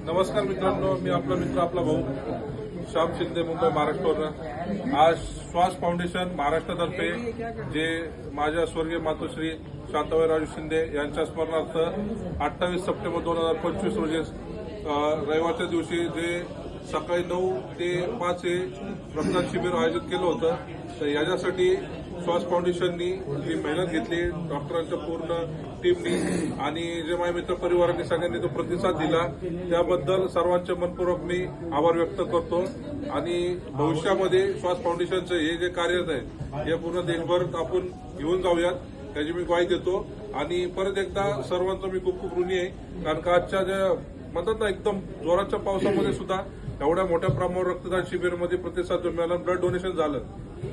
नमस्कार मित्रांनो मी आपला मित्र आपला भाऊ श्याम शिंदे मुंबई महाराष्ट्रावर आज श्वास फाउंडेशन महाराष्ट्रातर्फे जे माझ्या स्वर्गीय मातोश्री शांताबाई राजू शिंदे यांच्या स्मरणार्थ अठ्ठावीस सप्टेंबर दोन हजार पंचवीस रोजी रविवारच्या दिवशी जे सकाळी नऊ ते पाच हे रक्तदान शिबिर आयोजित केलं होतं. तर याच्यासाठी श्वास फाउंडेशननी जी मेहनत घेतली डॉक्टरांच्या पूर्ण टीमनी आणि जे माझ्या मित्र परिवारांनी सगळ्यांनी तो प्रतिसाद दिला. त्याबद्दल सर्वांचे मनपूर्वक मी आभार व्यक्त करतो. आणि भविष्यामध्ये श्वास फाउंडेशनचं हे जे कार्य आहे हे पूर्ण देशभर आपण घेऊन जाऊयात त्याची मी ग्वाही देतो. आणि परत एकदा सर्वांचं मी खूप खूप ऋणी आहे कारण का आजच्या ज्या म्हणतात ना एकदम जोराच्या पावसामध्ये सुद्धा एवढ्या मोठ्या प्रमाणावर रक्तदान शिबिरमध्ये प्रतिसाद जो मिळाला. ब्लड डोनेशन झालं.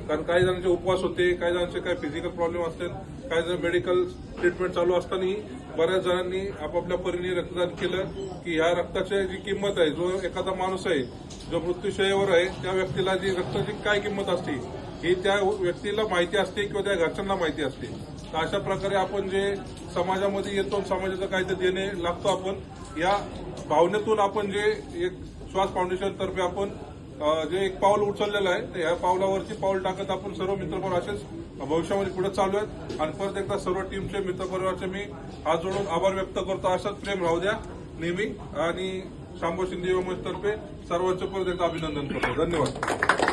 कारण काही जणांचे उपवास होते काही जणांचे काही फिजिकल प्रॉब्लेम असतील काही जण मेडिकल ट्रीटमेंट चालू असतानाही बऱ्याच जणांनी आपापल्या परीने रक्तदान केलं की ह्या रक्ताची जी किंमत आहे जो एखादा माणूस आहे जो मृत्यूशयावर आहे त्या व्यक्तीला जी रक्ताची काय किंमत असते ही त्या व्यक्तीला माहिती असते किंवा त्या घरच्यांना माहिती असते. तर अशा प्रकारे आपण जे समाजामध्ये येतो समाजाचं काहीतरी देणे लागतो आपण या भावनेतून आपण जे एक श्वास फाउंडेशन तर्फे आपण जे एक पाऊल उचललेलं आहे तर या पावलावरची पाऊल टाकत आपण सर्व मित्रपरिवार असेच भविष्यामध्ये पुढे चालू आहेत. आणि परत एकदा सर्व टीमचे मित्रपरिवारचे मी हात जोडून आभार व्यक्त करतो. असंच प्रेम राहू द्या नेहमी. आणि शांभो शिंदे तर्फे सर्वांचं परत एकदा अभिनंदन करतो. धन्यवाद.